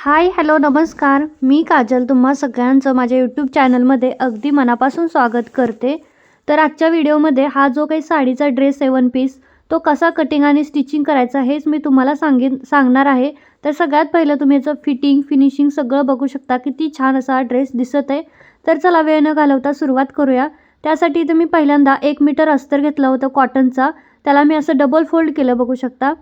Hi hello नमस्कार. मी काजल तुम्हा सगळ्यांचं माझ्या यूट्यूब चॅनलमध्ये अगदी मनापासून स्वागत करते. तर आजच्या व्हिडिओमध्ये हा जो काही साडीचा ड्रेस आहे वन पीस तो कसा कटिंग आणि स्टिचिंग करायचा हेच मी तुम्हाला सांगेन सांगणार आहे. तर सगळ्यात पहिलं तुम्ही याचं फिटिंग फिनिशिंग सगळं बघू शकता किती छान असा ड्रेस दिसत आहे. तर चला वेळ न घालवता सुरुवात करूया. त्यासाठी इथं मी पहिल्यांदा एक मीटर अस्तर घेतलं होतं कॉटनचा त्याला मी असं डबल फोल्ड केलं बघू शकता.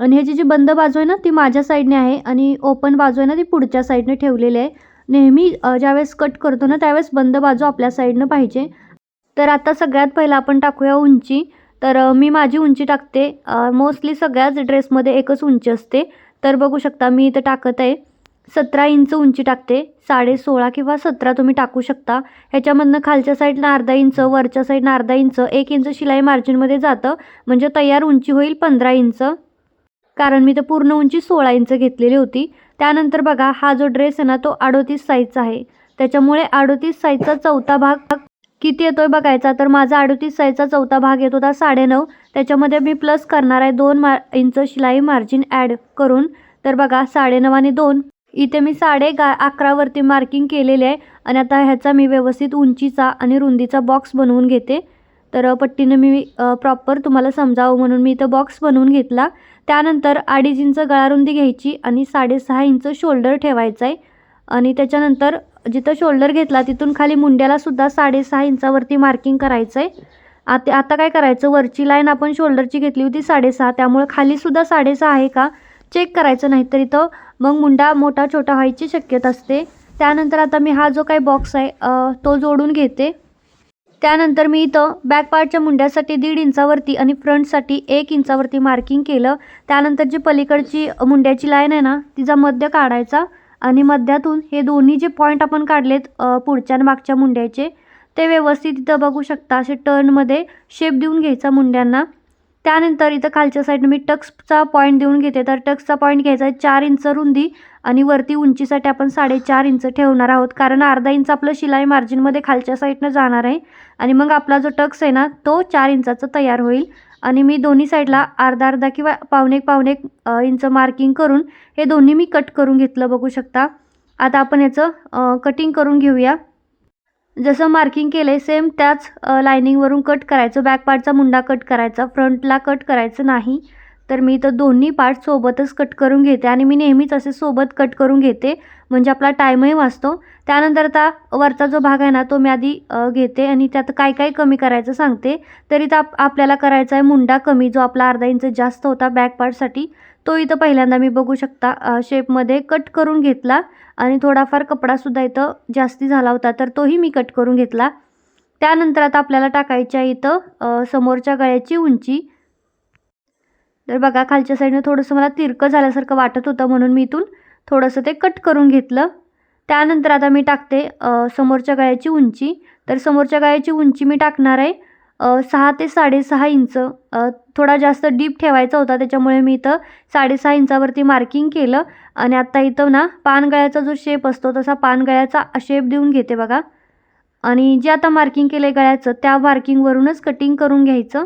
आणि ह्याची जी बंद बाजू आहे ना ती माझ्या साईडने आहे आणि ओपन बाजू आहे ना ती पुढच्या साईडने ठेवलेली आहे. नेहमी ज्यावेळेस कट करतो ना त्यावेळेस बंद बाजू आपल्या साईडनं पाहिजे. तर आता सगळ्यात पहिलं आपण टाकूया उंची. तर मी माझी उंची टाकते. मोस्टली सगळ्याच ड्रेसमध्ये एकच उंची असते. तर बघू शकता मी इथं टाकत आहे. सतरा इंच उंची टाकते. साडे सोळा किंवा सतरा तुम्ही टाकू शकता. ह्याच्यामधनं खालच्या साईडनं अर्धा इंच वरच्या साईडनं अर्धा इंच एक इंच शिलाई मार्जिनमध्ये जातं. म्हणजे तयार उंची होईल पंधरा इंच. कारण मी तर पूर्ण उंची सोळा इंच घेतलेली होती. त्यानंतर बघा हा जो ड्रेस आहे ना तो अडोतीस साईजचा आहे. त्याच्यामुळे अडोतीस साईजचा चौथा भाग किती येतोय बघायचा? तर माझा अडोतीस साईजचा चौथा भाग येत होता साडेनऊ. त्याच्यामध्ये मी प्लस करणार आहे दोन मा इंच शिलाई मार्जिन ॲड करून. तर बघा साडेनऊ आणि दोन. इथे मी साडे गा अकरावरती मार्किंग केलेले आहे. आणि आता ह्याचा मी व्यवस्थित उंचीचा आणि रुंदीचा बॉक्स बनवून घेते. तर पट्टीनं मी प्रॉपर तुम्हाला समजावं म्हणून मी इथं बॉक्स बनवून घेतला. त्यानंतर अडीच इंच गळारुंदी घ्यायची आणि साडेसहा इंच शोल्डर ठेवायचं आहे आणि त्याच्यानंतर जिथं शोल्डर घेतला तिथून खाली मुंड्यालासुद्धा साडेसहा इंचावरती मार्किंग करायचं आहे आता आता काय करायचं? वरची लाईन आपण शोल्डरची घेतली होती साडेसहा त्यामुळे खालीसुद्धा साडेसहा आहे का? चेक करायचं नाही तर इथं मग मुंडा मोठा छोटा व्हायची शक्यता असते. त्यानंतर आता मी हा जो काही बॉक्स आहे तो जोडून घेते. त्यानंतर मी इथं बॅक पार्टच्या मुंड्यासाठी दीड इंचावरती आणि फ्रंटसाठी एक इंचावरती मार्किंग केलं. त्यानंतर जी पलीकडची मुंड्याची लाईन आहे ना तिचा मध्य काढायचा आणि मध्यातून हे दोन्ही जे पॉईंट आपण काढलेत पुढच्या आणि मागच्या मुंड्याचे ते व्यवस्थित इथं बघू शकता. असे टर्नमध्ये शेप देऊन घ्यायचा मुंड्यांना. त्यानंतर इथं खालच्या साईडनं मी टक्सचा पॉईंट देऊन घेते. तर टक्सचा पॉईंट घ्यायचा आहे चार इंच रुंदी आणि वरती उंचीसाठी आपण साडेचार इंच ठेवणार आहोत. कारण अर्धा इंच आपलं शिलाई मार्जिनमध्ये खालच्या साईडनं जाणार आहे. आणि मग आपला जो टक्स आहे ना तो चार इंचाचा तयार होईल. आणि मी दोन्ही साईडला अर्धा अर्धा किंवा पावणे पावणे इंच मार्किंग करून हे दोन्ही मी कट करून घेतलं बघू शकता. आता आपण याचं कटिंग करून घेऊया. जसं मार्किंग केलं आहे सेम त्याच लायनिंगवरून कट करायचं. बॅक पार्टचा मुंडा कट करायचा. फ्रंटला कट करायचं नाही. तर मी इथं दोन्ही पार्ट सोबतच कट करून घेते आणि मी नेहमीच असे सोबत कट करून घेते. म्हणजे आपला टाईमही वाचतो. त्यानंतर आता वरचा जो भाग आहे ना तो मी आधी घेते आणि त्यात काय काय कमी करायचं सांगते. तर इथं आप आपल्याला करायचा आहे मुंडा कमी जो आपला अर्धा इंच जास्त होता बॅक पार्टसाठी तो इथं पहिल्यांदा मी बघू शकता. शेपमध्ये कट करून घेतला आणि थोडाफार कपडासुद्धा इथं जास्ती झाला होता तर तोही मी कट करून घेतला. त्यानंतर आता आपल्याला टाकायची आहे इथं समोरच्या गळ्याची उंची. तर बघा खालच्या साईडनं थोडंसं मला तिरकं झाल्यासारखं वाटत होतं म्हणून मी इथून थोडंसं ते कट करून घेतलं. त्यानंतर आता मी टाकते समोरच्या गळ्याची उंची. तर समोरच्या गळ्याची उंची मी टाकणार आहे सहा ते साडेसहा इंच. थोडा जास्त डीप ठेवायचा होता त्याच्यामुळे मी इथं साडेसहा इंचावरती मार्किंग केलं. आणि आत्ता इथं ना पानगळ्याचा जो शेप असतो तसा पानगळ्याचा शेप देऊन घेते बघा. आणि जे आता मार्किंग केलं आहे गळ्याचं त्या मार्किंगवरूनच कटिंग करून घ्यायचं.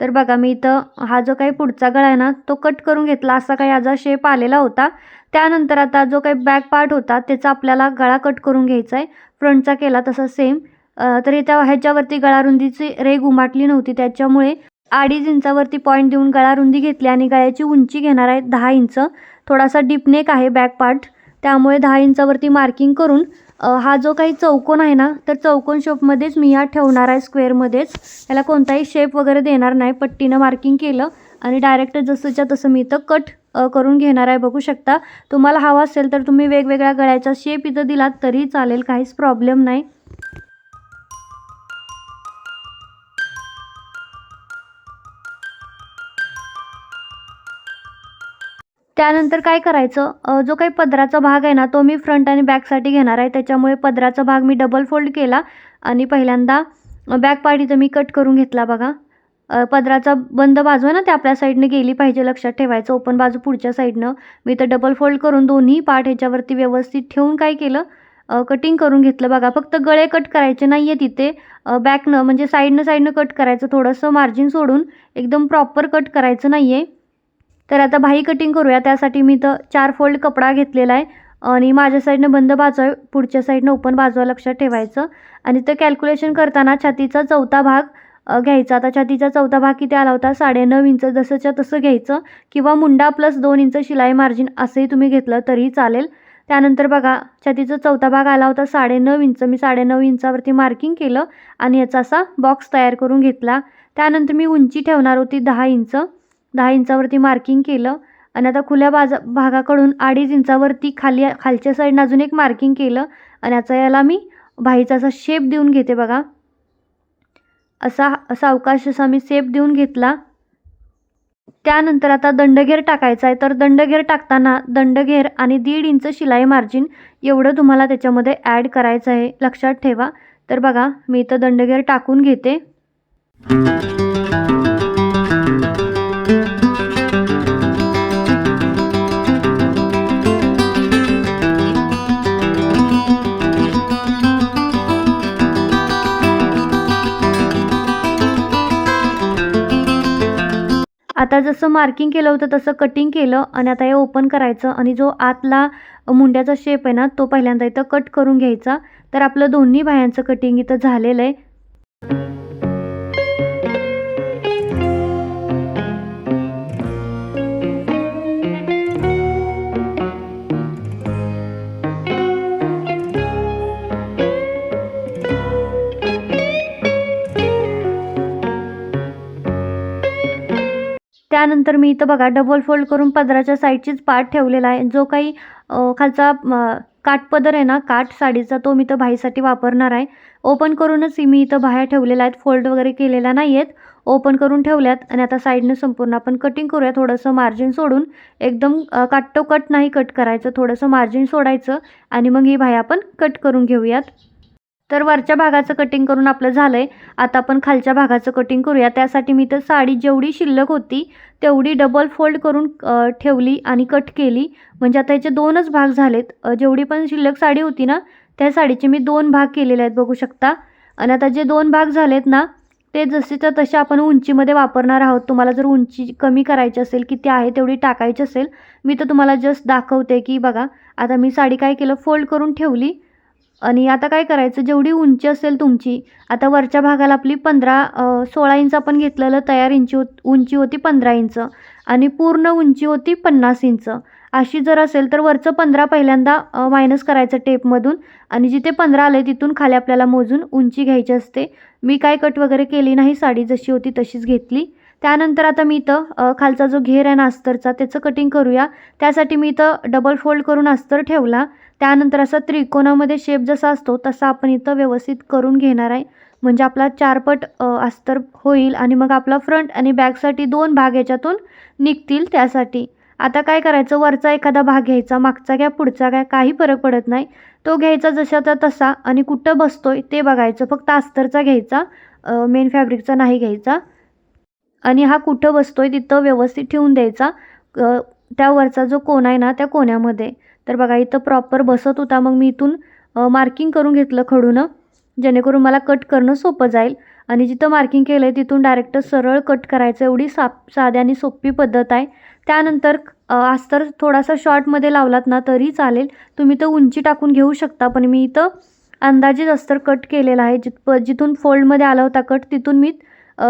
तर बघा मी इथं हा जो काही पुढचा गळा आहे ना तो कट करून घेतला. असा काही याचा शेप आलेला होता. त्यानंतर आता जो काही बॅक पार्ट होता त्याचा आपल्याला गळा कट करून घ्यायचा आहे. फ्रंटचा केला तसा सेम तर इथं ह्याच्यावरती गळारुंदीची रेग उमाटली नव्हती. त्याच्यामुळे अडीच इंचावरती पॉईंट देऊन गळारुंदी घेतली आणि गळ्याची उंची घेणार आहे दहा इंच. थोडासा डिपनेक आहे बॅक पार्ट त्यामुळे दहा इंचावरती मार्किंग करून हा जो काही चौकोन आहे ना तर चौकोन शेपमध्येच मी हा ठेवणार आहे स्क्वेअरमध्येच. याला कोणताही शेप वगैरे देणार नाही पट्टीनं मार्किंग केलं आणि डायरेक्ट जसंच्या तसं मी इथं कट करून घेणार आहे. बघू शकता तुम्हाला हवा असेल तर तुम्ही वेगवेगळ्या गळ्याचा शेप इथं दिलात तरी चालेल काहीच प्रॉब्लेम नाही. त्यानंतर काय करायचं? जो काही पदराचा भाग आहे ना तो मी फ्रंट आणि बॅकसाठी घेणार आहे. त्याच्यामुळे पदराचा भाग मी डबल फोल्ड केला आणि पहिल्यांदा बॅक पार्ट मी कट करून घेतला बघा. पदराचा बंद बाजू आहे ना ते आपल्या साईडनं गेली पाहिजे लक्षात ठेवायचं. ओपन बाजू पुढच्या साईडनं मी तर डबल फोल्ड करून दोन्ही पार्ट ह्याच्यावरती व्यवस्थित ठेवून काय केलं? कटिंग करून घेतलं बघा. फक्त गळे कट करायचे नाही आहे तिथे बॅकनं म्हणजे साईडनं साईडनं कट करायचं. थोडंसं मार्जिन सोडून एकदम प्रॉपर कट करायचं नाही आहे तर आता भाई कटिंग करूया. त्यासाठी मी तर चार फोल्ड कपडा घेतलेला आहे. आणि माझ्या साईडनं बंद बाजू आहे पुढच्या साईडनं ओपन बाजू लक्षात ठेवायचं. आणि ते कॅल्क्युलेशन करताना छातीचा चौथा भाग घ्यायचा. आता छातीचा चौथा भाग किती आला होता? साडेनऊ इंच. जसंच्या तसं घ्यायचं. किंवा मुंडा प्लस दोन इंच शिलाई मार्जिन असंही तुम्ही घेतलं तरी चालेल. त्यानंतर बघा छातीचा चौथा भाग आला होता साडेनऊ इंच. मी साडेनऊ इंचावरती मार्किंग केलं. आणि याचा असा बॉक्स तयार करून घेतला. त्यानंतर मी उंची ठेवणार होती दहा इंच. दहा इंचावरती मार्किंग केलं आणि आता खुल्या बाजा भागाकडून अडीच इंचावरती खाली खालच्या साईडनं अजून एक मार्किंग केलं आणि याचा याला मी भाईचा असा शेप देऊन घेते बघा. असा सावकाश असा मी शेप देऊन घेतला. त्यानंतर आता दंडघेर टाकायचा आहे. तर दंडघेर टाकताना दंडघेर आणि दीड इंच शिलाई मार्जिन एवढं तुम्हाला त्याच्यामध्ये ॲड करायचं आहे. लक्षात ठेवा. तर बघा मी इथं दंडघेर टाकून घेते. आता जसं मार्किंग केलं होतं तसं कटिंग केलं आणि आता हे ओपन करायचं आणि जो आतला मुंड्याचा शेप आहे ना तो पहिल्यांदा इथं कट करून घ्यायचा. तर आपलं दोन्ही बाह्यांचं कटिंग इथं झालेलं आहे. त्यानंतर मी इथं बघा डबल फोल्ड करून पदराच्या साईडचीच पार्ट ठेवलेला आहे. जो काही खालचा काठपदर आहे ना काठ साडीचा तो मी इथं भाईसाठी वापरणार आहे. ओपन करूनच मी इथं बाह्या ठेवलेल्या आहेत. फोल्ड वगैरे केलेल्या नाही आहेत ओपन करून ठेवल्यात आणि आता साईडनं संपूर्ण आपण कटिंग करूया. थोडंसं मार्जिन सोडून एकदम काटो कट नाही कट करायचं. थोडंसं मार्जिन सोडायचं आणि मग ही बाह्या आपण कट करून घेऊयात. तर वरच्या भागाचं कटिंग करून आपलं झालं आहे आता आपण खालच्या भागाचं कटिंग करूया. त्यासाठी मी तर साडी जेवढी शिल्लक होती तेवढी डबल फोल्ड करून ठेवली आणि कट केली. म्हणजे आता याचे दोनच भाग झालेत. जेवढी पण शिल्लक साडी होती ना त्या साडीचे मी दोन भाग केलेले आहेत बघू शकता. आणि आता जे दोन भाग झालेत ना ते जसेच्या तसे आपण उंचीमध्ये वापरणार आहोत. तुम्हाला जर उंची कमी करायची असेल किती आहे तेवढी टाकायची असेल मी तर तुम्हाला जस्ट दाखवते की बघा आता मी साडी काय केलं फोल्ड करून ठेवली. आणि आता काय करायचं? जेवढी उंची असेल तुमची आता वरच्या भागाला आपली पंधरा सोळा इंच आपण घेतलेलं तयार इंची होत उंची होती पंधरा इंच आणि पूर्ण उंची होती पन्नास इंच. अशी जर असेल तर वरचं पंधरा पहिल्यांदा मायनस करायचं टेपमधून आणि जिथे पंधरा आले तिथून खाली आपल्याला मोजून उंची घ्यायची असते. मी काय कट वगैरे केली नाही साडी जशी होती तशीच घेतली. त्यानंतर आता मी इथं खालचा जो घेर आहे ना अस्तरचा त्याचं कटिंग करूया. त्यासाठी मी इथं डबल फोल्ड करून अस्तर ठेवला. त्यानंतर असा त्रिकोणामध्ये शेप जसा असतो तसा आपण इथं व्यवस्थित करून घेणार आहे. म्हणजे आपला चारपट अस्तर होईल आणि मग आपला फ्रंट आणि बॅकसाठी दोन भाग याच्यातून निघतील त्यासाठी. आता काय करायचं? वरचा एखादा भाग घ्यायचा मागचा काय पुढचा काय काही फरक पडत नाही. तो घ्यायचा जशाचा तसा आणि कुठं बसतोय ते बघायचं. फक्त अस्तरचा घ्यायचा मेन फॅब्रिकचा नाही घ्यायचा. आणि हा कुठं बसतोय तिथं व्यवस्थित ठेवून द्यायचा. त्यावरचा त्या वरचा जो कोण आहे ना त्या कोण्यामध्ये तर बघा इथं प्रॉपर बसत होता. मग मी इथून मार्किंग करून घेतलं खडूनं जेणेकरून मला कट करणं सोपं जाईल. आणि जिथं मार्किंग केलं आहे तिथून डायरेक्ट सरळ कट करायचं. एवढी साप साधी आणि सोपी पद्धत आहे. त्यानंतर अस्तर थोडासा शॉर्टमध्ये लावलात ना तरी चालेल. तुम्ही तर उंची टाकून घेऊ शकता पण मी इथं अंदाजेच अस्तर कट केलेला आहे. जिथ जिथून फोल्डमध्ये आला होता कट तिथून मी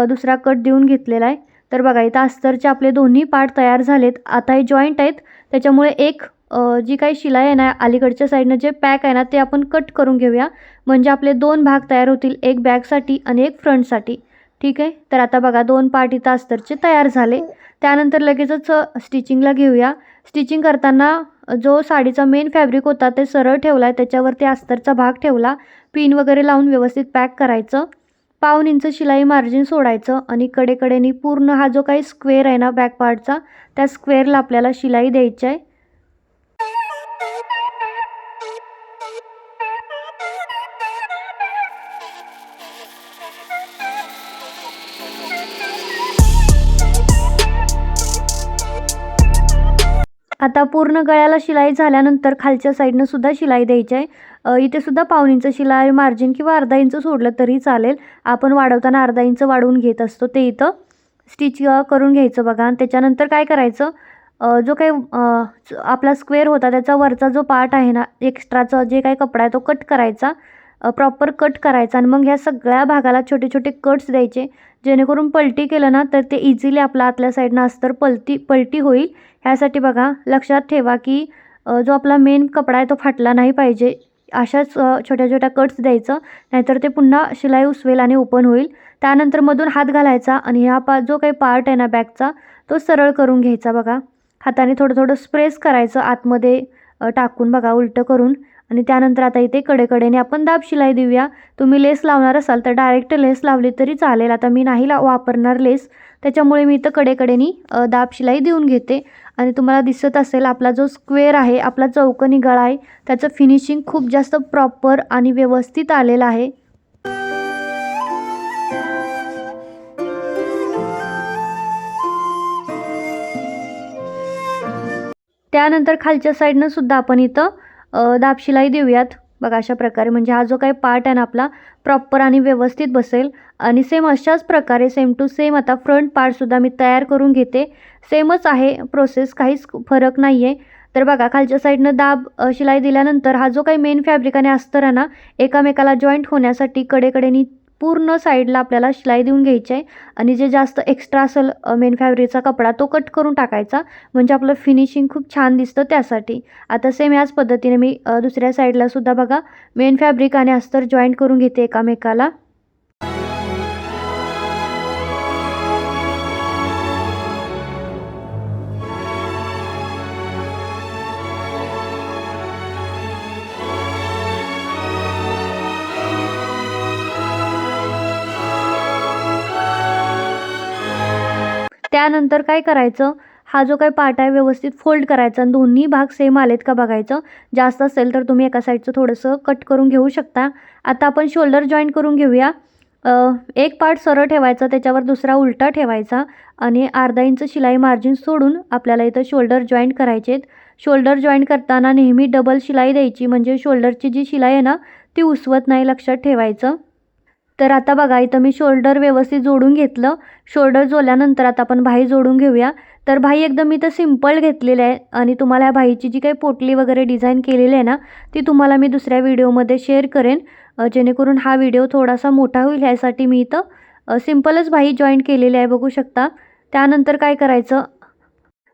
दुसरा कट देऊन घेतलेला आहे. तर बघा इथं अस्तरचे आपले दोन्ही पार्ट तयार झालेत. आता हे जॉईंट आहेत. त्याच्यामुळे एक जी काही शिलाई आहे ना अलीकडच्या साईडनं जे पॅक आहे ना ते आपण कट करून घेऊया. म्हणजे आपले दोन भाग तयार होतील एक बॅकसाठी आणि एक फ्रंटसाठी. ठीक आहे? तर आता बघा दोन पार्ट इथं अस्तरचे तयार झाले. त्यानंतर लगेचच स्टिचिंगला घेऊया. स्टिचिंग करताना जो साडीचा मेन फॅब्रिक होता ते सरळ ठेवला आहे त्याच्यावरती अस्तरचा भाग ठेवला. पिन वगैरे लावून व्यवस्थित पॅक करायचं. पाऊन इंच शिलाई मार्जिन सोडायचं आणि कडेकडेनी पूर्ण हा जो काही स्क्वेअर आहे ना बॅक पार्टचा त्या स्क्वेअरला आपल्याला शिलाई द्यायची आहे. आता पूर्ण गळ्याला शिलाई झाल्यानंतर खालच्या साईडनं सुद्धा शिलाई द्यायची आहे. इथेसुद्धा इथे सुद्धा इंच शिलाई मार्जिन किंवा अर्धा इंच सोडलं तरी चालेल. आपण वाढवताना अर्धा इंच वाढवून घेत असतो ते इथं. स्टिच करून घ्यायचं बघा. आणि त्याच्यानंतर काय करायचं? जो काही आपला स्क्वेअर होता त्याचा वरचा जो पार्ट आहे ना एक्स्ट्राचा जे काही कपडा आहे तो कट करायचा. प्रॉपर कट करायचा. आणि मग ह्या सगळ्या भागाला छोटे छोटे कट्स द्यायचे. जेणेकरून पलटी केलं ना तर ते इझिली आपला आतल्या साईडनं अस्तर पलटी पलटी होईल. ह्यासाठी बघा लक्षात ठेवा की जो आपला मेन कपडा आहे तो फाटला नाही पाहिजे. अशाच छोट्या छोट्या कट्स द्यायचं नाहीतर ते पुन्हा शिलाई उसवेल आणि ओपन होईल. त्यानंतर मधून हात घालायचा आणि हा पा जो काही पार्ट आहे ना बॅगचा तो सरळ करून घ्यायचा बघा. हाताने थोडं थोडं स्प्रेस करायचं आतमध्ये टाकून बघा उलटं करून. आणि त्यानंतर आता इथे कडेकडेने आपण दाब शिलाई देऊया. तुम्ही लेस लावणार असाल तर डायरेक्ट लेस लावली तरी चालेल. आता मी नाही ला वापरणार लेस. त्याच्यामुळे मी इथं कडेकडेनी दाब शिलाई देऊन घेते. आणि तुम्हाला दिसत असेल आपला जो स्क्वेअर आहे आपला चौकनी गळा आहे त्याचं फिनिशिंग खूप जास्त प्रॉपर आणि व्यवस्थित आलेलं आहे. त्यानंतर खालच्या साईडनं सुद्धा आपण इथं अ, दाब शिलाई देऊयात. बघा अशा प्रकारे. म्हणजे हा जो काही पार्ट आहे ना आपला प्रॉपर आणि व्यवस्थित बसेल. आणि सेम अशाच प्रकारे सेम टू सेम आता फ्रंट पार्टसुद्धा मी तयार करून घेते. सेमच आहे प्रोसेस काहीच फरक नाही आहे तर बघा खालच्या साईडनं दाब शिलाई दिल्यानंतर हा जो काही मेन फॅब्रिक आणि अस्तर आहे ना एकामेकाला जॉईंट होण्यासाठी कडेकडेनी पूर्ण साईडला आपल्याला शिलाई देऊन घ्यायची आहे. आणि जे जास्त एक्स्ट्रा असेल मेन फॅब्रिकचा कपडा तो कट करून टाकायचा. म्हणजे आपलं फिनिशिंग खूप छान दिसतं त्यासाठी. आता सेम याच पद्धतीने मी दुसऱ्या साईडलासुद्धा बघा मेन फॅब्रिक आणि अस्तर जॉईंट करून घेते एकामेकाला. त्यानंतर काय करायचं? हा जो काही पार्ट आहे व्यवस्थित फोल्ड करायचा आणि दोन्ही भाग सेम आलेत का बघायचं. जास्त असेल तर तुम्ही एका साईडचं थोडंसं कट करून घेऊ शकता. आता आपण शोल्डर जॉईन करून घेऊया. एक पार्ट सरळ ठेवायचा त्याच्यावर दुसरा उलटा ठेवायचा आणि अर्धा इंच शिलाई मार्जिन सोडून आपल्याला इथं शोल्डर जॉईंट करायचे आहेत शोल्डर जॉईंट करताना नेहमी डबल शिलाई द्यायची म्हणजे शोल्डरची जी शिलाई आहे ना ती उसवत नाही लक्षात ठेवायचं. तर आता बघा इथं मी शोल्डर व्यवस्थित जोडून घेतलं. शोल्डर जोडल्यानंतर आता आपण भाई जोडून घेऊया. तर भाई एकदम इथं सिंपल घेतलेलं आहे आणि तुम्हाला ह्या भाईची जी काही पोटली वगैरे डिझाईन केलेली आहे ना ती तुम्हाला मी दुसऱ्या व्हिडिओमध्ये शेअर करेन. जेणेकरून हा व्हिडिओ थोडासा मोठा होईल ह्यासाठी मी इथं सिम्पलच भाई जॉईंट केलेली आहे बघू शकता. त्यानंतर काय करायचं?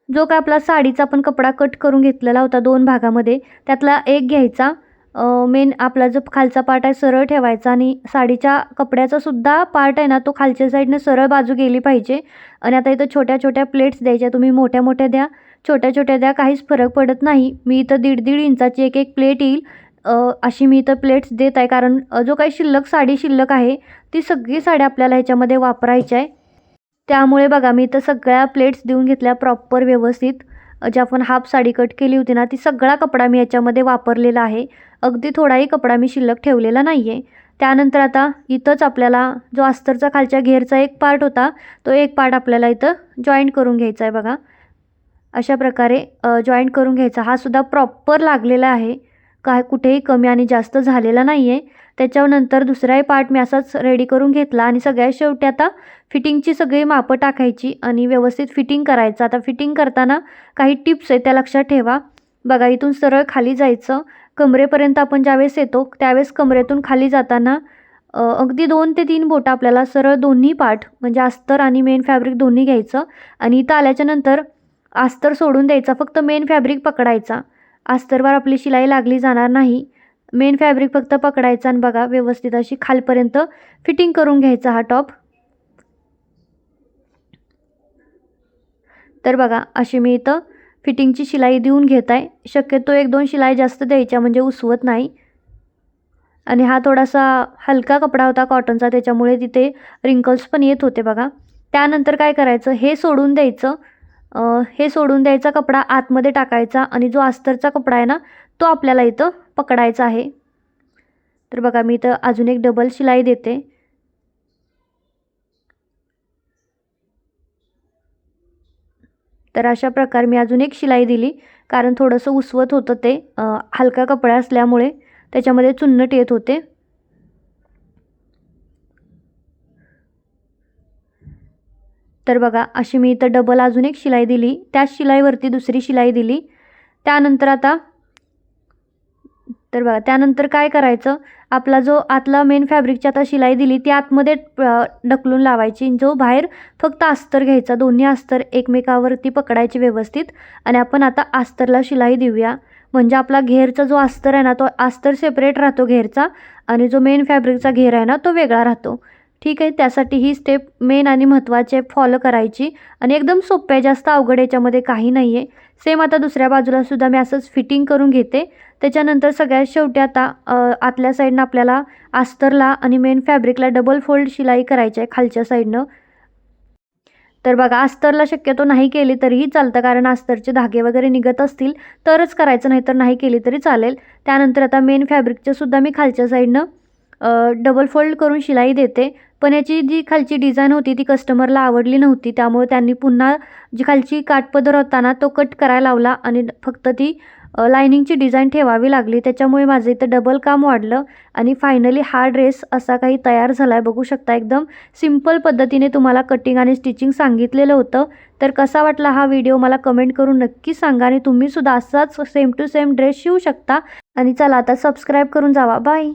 जो काय आपला साडीचा आपण कपडा कट करून घेतलेला होता दोन भागामध्ये त्यातला एक घ्यायचा. मेन आपला जो खालचा पार्ट आहे सरळ ठेवायचा आणि साडीच्या कपड्याचा सुद्धा पार्ट आहे ना तो खालच्या साईडनं सरळ बाजू गेली पाहिजे. आणि आता इथं छोट्या छोट्या प्लेट्स द्यायच्या तुम्ही मोठ्या मोठ्या द्या. छोट्या छोट्या द्या काहीच फरक पडत नाही. मी इथं दीड दीड इंचाची एक एक प्लेट येईल. अशी मी इथं प्लेट्स देत आहे कारण जो काही शिल्लक साडी शिल्लक आहे ती सगळी साडी आपल्याला ह्याच्यामध्ये वापरायची आहे. त्यामुळे बघा मी इथं सगळ्या प्लेट्स देऊन घेतल्या प्रॉपर व्यवस्थित. जे जी आपण हाफ साडी कट केली होती ना ती सगळा कपडा मी याच्यामध्ये वापरलेला आहे. अगदी थोडाही कपडा मी शिल्लक ठेवलेला नाही आहे त्यानंतर आता इथंच आपल्याला जो अस्तरचा खालच्या घेरचा एक पार्ट होता तो एक पार्ट आपल्याला इथं जॉईंट करून घ्यायचा आहे बघा. अशा प्रकारे जॉईंट करून घ्यायचा. हा सुद्धा प्रॉपर लागलेला आहे. काय कुठेही कमी आणि जास्त झालेला नाही आहे त्याच्यानंतर दुसराही पार्ट मी असाच रेडी करून घेतला आणि सगळ्यात शेवटी आता फिटिंगची सगळी मापं टाकायची आणि व्यवस्थित फिटिंग करायचं. आता फिटिंग करताना काही टिप्स आहेत त्या लक्षात ठेवा. बघा इथून सरळ खाली जायचं. कमरेपर्यंत आपण ज्यावेळेस येतो त्यावेळेस कमरेतून खाली जाताना अगदी दोन ते तीन बोटं आपल्याला सरळ दोन्ही पाठ म्हणजे अस्तर आणि मेन फॅब्रिक दोन्ही घ्यायचं. आणि इथं आल्याच्यानंतर अस्तर सोडून द्यायचा फक्त मेन फॅब्रिक पकडायचा. अस्तरवर आपली शिलाई लागली जाणार नाही. मेन फॅब्रिक फक्त पकडायचा आणि बघा व्यवस्थित अशी खालपर्यंत फिटिंग करून घ्यायचा हा टॉप. तर बघा अशी मी इथं फिटिंगची शिलाई देऊन घेत आहे शक्यतो एक दोन शिलाई जास्त द्यायच्या म्हणजे उसवत नाही. आणि हा थोडासा हलका कपडा होता कॉटनचा त्याच्यामुळे तिथे रिंकल्स पण येत होते बघा. त्यानंतर काय करायचं हे सोडून द्यायचं. हे सोडून द्यायचा कपडा आतमध्ये टाकायचा आणि जो अस्तरचा कपडा आहे ना तो आपल्याला इथं पकडायचा आहे. तर बघा मी इथं अजून एक डबल शिलाई देते. तर अशा प्रकारे मी अजून एक शिलाई दिली. कारण थोडंसं उसवत होतं ते. हलका कपडा असल्यामुळे त्याच्यामध्ये चुन्नट येत होते. तर बघा अशी मी इथं डबल अजून एक शिलाई दिली. त्याच शिलाईवरती दुसरी शिलाई दिली. त्यानंतर आता तर बघा त्यानंतर काय करायचं? आपला जो आतला मेन फॅब्रिकची आता शिलाई दिली ती आतमध्ये ढकलून लावायची. जो बाहेर फक्त अस्तर घ्यायचा दोन्ही अस्तर एकमेकावरती पकडायची व्यवस्थित. आणि आपण आता अस्तरला शिलाई देऊया. म्हणजे आपला घेरचा जो अस्तर आहे ना तो अस्तर सेपरेट राहतो घेरचा आणि जो मेन फॅब्रिकचा घेर आहे ना तो वेगळा राहतो. ठीक आहे? त्यासाठी ही स्टेप मेन आणि महत्त्वाची आहे फॉलो करायची. आणि एकदम सोपे आहे जास्त अवघड याच्यामध्ये काही नाही आहे सेम आता दुसऱ्या बाजूला सुद्धा मी असंच फिटिंग करून घेते. त्याच्यानंतर सगळ्यात शेवटी आता आतल्या साईडनं आपल्याला आस्तरला आणि मेन फॅब्रिकला डबल फोल्ड शिलाई करायची आहे खालच्या साईडनं तर बघा अस्तरला शक्यतो नाही केली तरीही चालतं कारण अस्तरचे धागे वगैरे निघत असतील तरच करायचं नाही तर नाही केली तरी चालेल. त्यानंतर आता मेन फॅब्रिकच्या सुद्धा मी खालच्या साईडनं डबल फोल्ड करून शिलाई देते. पण याची जी खालची डिझाईन होती ती कस्टमरला आवडली नव्हती. त्यामुळे त्यांनी पुन्हा जी खालची काठपदर होता ना तो कट करायला लावला आणि फक्त ती लायनिंगची डिझाईन ठेवावी लागली. त्याच्यामुळे माझं इथं डबल काम वाढलं आणि फायनली हा ड्रेस असा काही तयार झाला आहे बघू शकता एकदम सिंपल पद्धतीने तुम्हाला कटिंग आणि स्टिचिंग सांगितलेलं होतं. तर कसा वाटला हा व्हिडिओ मला कमेंट करून नक्की सांगा आणि तुम्हीसुद्धा असाच सेम टू सेम ड्रेस शिवू शकता. आणि चला आता सबस्क्राईब करून जावा. बाय